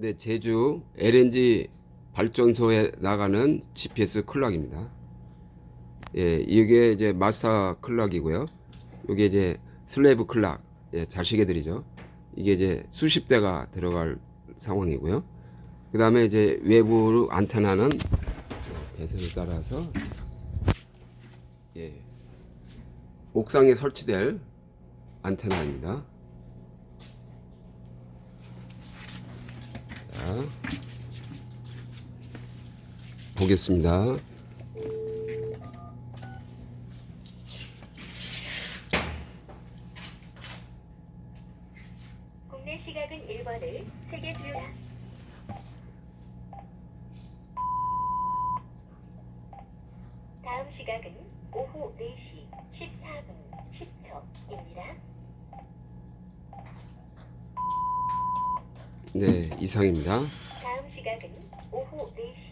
네, 제주 LNG 발전소에 나가는 GPS 클락입니다. 예, 이게 이제 마스터 클락이고요. 이게 이제 슬래브 클락, 예, 자식애들이죠. 이게 이제 수십 대가 들어갈 상황이고요. 그 다음에 이제 외부 안테나는 배선을 따라서 예, 옥상에 설치될 안테나입니다. 보겠습니다. 국내 시각은 1번을 세계 주요 다음 시각은 오후 4시 14분 10초입니다. 네, 이상입니다. 다음 시각은 오후 4시